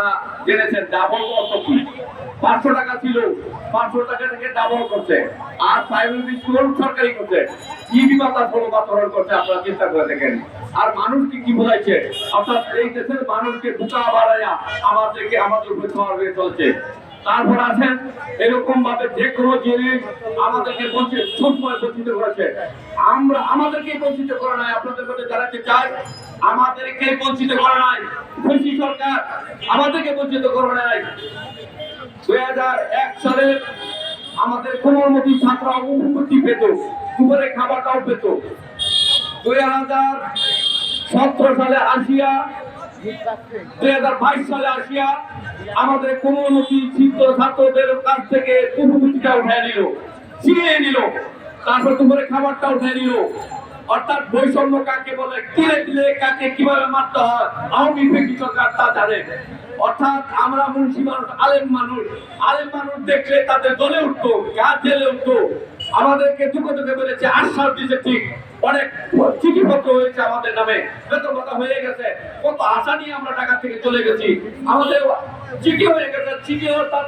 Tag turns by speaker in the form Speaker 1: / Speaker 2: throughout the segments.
Speaker 1: আপনারা জেনেছেন ডাবল অর্থ কি? পাঁচশো টাকা ছিল, পাঁচশো টাকা থেকে ডাবল করছে। আর প্রাইমারি স্কুল সরকারি করছে। কি বিমাতার ফল বাতরণ করছে আপনারা চিন্তা করে দেখেন। আর মানুষকে কি বোঝাইছে? অর্থাৎ এই দেশের মানুষকে বোকা বাড়াইয়া আমাদেরকে আমাদের উপরে খাওয়ার হয়ে চলছে। তারপর আছেন এরকম ভাবে যে কোনো জিনিস আমাদেরকে বঞ্চিত সবসময় বঞ্চিত করেছে। আমরা আমাদেরকে বঞ্চিত করা নাই, আপনাদের মধ্যে জানাতে চাই আমাদেরকে বঞ্চিত করা নাই। খুশি সরকার আমাদেরকে বঞ্চিত করা নাই। দুই হাজার এক সালে আমাদের কোমলমতি ছাত্রা উপকৃতি পেত, দুপুরে খাবারটাও পেত। দুই হাজার সতেরো সালে আসিয়া আমাদের ছাত্রদের কাছ থেকে নিল, ছিনিয়ে নিল। তারপর দুপুরে খাবারটা নিল। অর্থাৎ বৈষম্য কাকে বলে? তিলে তিলে কাকে কীভাবে মারতে হয়? আওয়ামী লীগ সরকার তা জানে। অর্থাৎ আমরা মুন্সি মানুষ, আলেম মানুষ। আলেম মানুষ দেখলে তাদের দলে উঠতো, গা জেলে উঠতো। আমাদেরকে দুঃখ দুঃখে বলেছে, আশ্বাস দিয়েছে ঠিক। অনেক চিঠিপত্র হয়েছে আমাদের নামে। বেতন ভাতা হয়ে গেছে। কত আশা নিয়ে আমরা ঢাকা থেকে চলে গেছি। আমাদের চিঠি হয়ে গেছে। চিঠি অর্থাৎ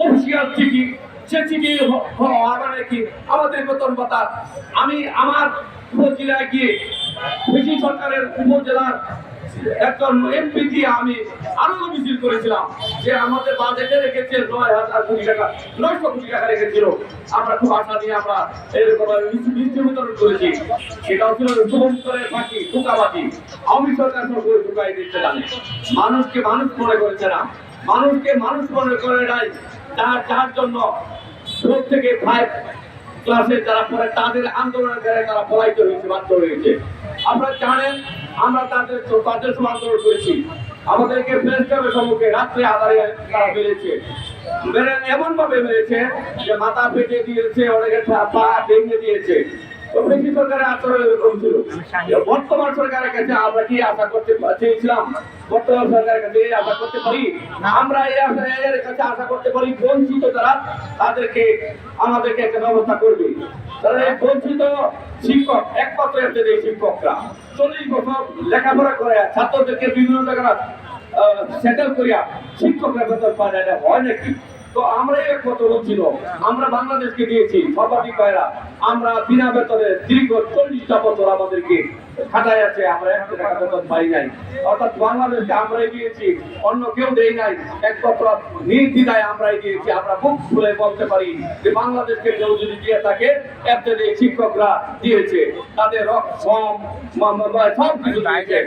Speaker 1: অফিসিয়াল চিঠি। সে চিঠি হ- হওয়া মানে কি আমাদের বেতন ভাতা। আমি আমার উপজেলায় গিয়ে বেশি সরকারের উপজেলার এমপি দিয়ে আমি মিছিল করেছিলাম যে আমাদের বাজেটে রেখেছে নয় হাজার কোটি টাকা কোটি টাকা রেখেছিল। আমরা খুব আশা নিয়ে আমরা এরকম মিছিল বিতরণ করেছি। সেটাও ছিল সরকার ঢুকাই দিচ্ছে জানে। মানুষকে মানুষ মনে করেছে না। মানুষকে মানুষ মনে করে নাই। তার যার জন্য ফোর থেকে ফাইভ ক্লাসে যারা পড়ে, তাদের আন্দোলনের দ্বারা তারা পলাইতে হয়েছে, বাধ্য হয়েছে। আপনারা জানেন, আমরা তাদের তাদের সমান্তর করেছি। আমাদেরকে প্রেস সম্মুখে রাত্রে আধারে তারা মেরেছে। মেরে এমন ভাবে মেরেছে যে মাথা ফেটে দিয়েছে, অনেকে পা ভেঙে দিয়েছে। তো সরকারের আচরণ এরকম ছিল? বর্তমান সরকারের কাছে আমরা কি আশা করতে চেয়েছিলাম? বর্তমান সরকারের কাছে এই আশা করতে পারি? আমরা এর কাছে আশা করতে পারি বঞ্চিত যারা তাদেরকে আমাদেরকে একটা ব্যবস্থা করবে। তাহলে এই বঞ্চিত শিক্ষক একমাত্র এদের এই শিক্ষকরা। চল্লিশ বছর লেখাপড়া করে ছাত্রদেরকে বিভিন্ন জায়গায় সেটেল করিয়া শিক্ষকরা বেতন পাওয়া যায় না। হয় নাকি? তো আমরাই এক কত ছিল। আমরা বাংলাদেশকে দিয়েছি সর্বাধিক পায়রা। আমরা বিনা বেতনে দীর্ঘ চল্লিশটা বছর আমাদেরকে খাটাই আছে আমরা একশো টাকা বেতন পাই নাই। অর্থাৎ বাংলাদেশকে আমরাই দিয়েছি অন্য কেউ দেই নাই। একমাত্র নির্দ্বিধায় আমরাই দিয়েছি আমরা বুক খুলে বলতে পারি যে বাংলাদেশকে কেউ যদি দিয়ে থাকে এদের এই শিক্ষকরা দিয়েছে। তাদের শ্রম সব কিছু দিয়েছে।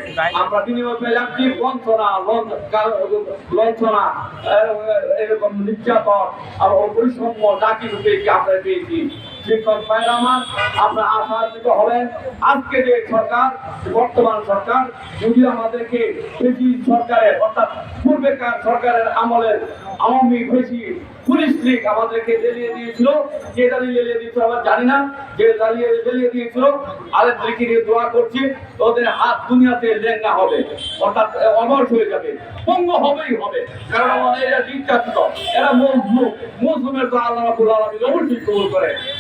Speaker 1: আমরা বিনিময় পেলাম কি? বঞ্চনা লঞ্চনা এরকম নির্যাতন আর বৈষম্য কিছু পেয়েছি আমরা পেয়েছি। শিক্ষক ভাইয়ের আমার। আমরা আশান্বিত হবেন আজকে যে সরকার, বর্তমান সরকার, যদি আমাদেরকে বেশি সরকারের, অর্থাৎ পূর্বেকার সরকারের আমলের আওয়ামী বেশি পুলিশ লীগ আমাদেরকে জ্বালিয়ে দিয়েছিল। যে দাঁড়িয়ে জ্বালিয়ে দিয়েছিল আমরা জানি না। যে জ্বালিয়ে জ্বালিয়ে দিয়েছিল আরেকদেরকে নিয়ে দোয়া করছি, ওদের হাত দুনিয়াতে লেঙ্গা হবে, অর্থাৎ অমর হয়ে যাবে, পঙ্গ হবেই হবে। কারণ আমাদের এরা নির্যাতিত, এরা মজলুম, মজলুমের তো আল্লাহ আলামিন অবশ্যই কবুল করে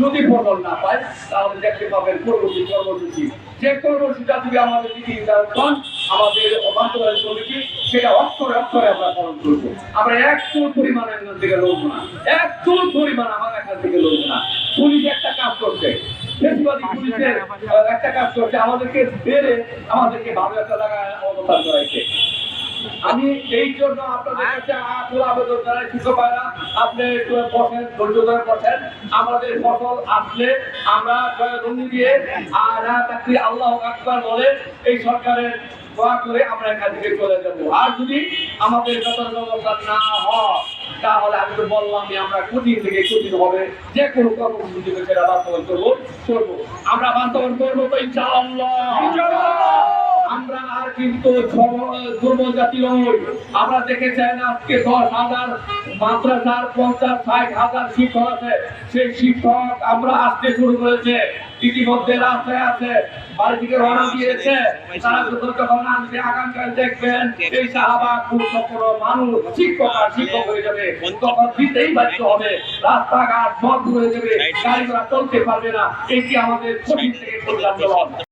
Speaker 1: যদি ফসল না পাই তাহলে দেখতে পাবেন পরবর্তী কর্মসূচি। যে কর্মসূচিটা যদি আমাদের দিকে নির্ধারণ আমাদের বাস্তবায়ন কমিটি সেটা অক্ষরে অক্ষরে আমরা পালন করব। আমরা এক চুল পরিমাণ এখান থেকে লড়বো না। এক চুল পরিমাণ আমার এখান থেকে লড়বো না। পুলিশ একটা কাজ করছে। পুলিশের একটা কাজ করছে। আমাদেরকে বেড়ে আমাদেরকে ভালো একটা জায়গায় অবস্থান করাইছে। আমি এই জন্য আপনাদের কাছে আকুল আবেদন জানাই কৃষক আপনি বসেন, ধৈর্য ধরে বসেন। আমাদের ফসল আসলে আমরা জয়ধ্বনি দিয়ে আর চাকরি আল্লাহ আকবার বলে এই সরকারের আমরা এখান না করব তো ইনশাআল্লাহ। আমরা আর কিন্তু দুর্বল জাতি নই। আমরা দেখেছেন আজকে দশ হাজার মাদ্রাসার পঞ্চাশ, ষাট হাজার শিক্ষক আছে। সেই শিক্ষক আমরা আসতে শুরু করেছে। ইতিমধ্যে রাস্তায় আছে, বাড়ি রওনা দিয়েছে। তারা যখন যখন আসবে, আগামীকাল দেখবেন এই শাহবাগ গুরুত্বপূর্ণ মানুষ, শিক্ষক আর শিক্ষক হয়ে যাবে। তখন দিতেই বাধ্য হবে। রাস্তাঘাট বন্ধ হয়ে যাবে। গাড়ি ঘোড়া চলতে পারবে না। এটি আমাদের কঠিন থেকে কল্যাণ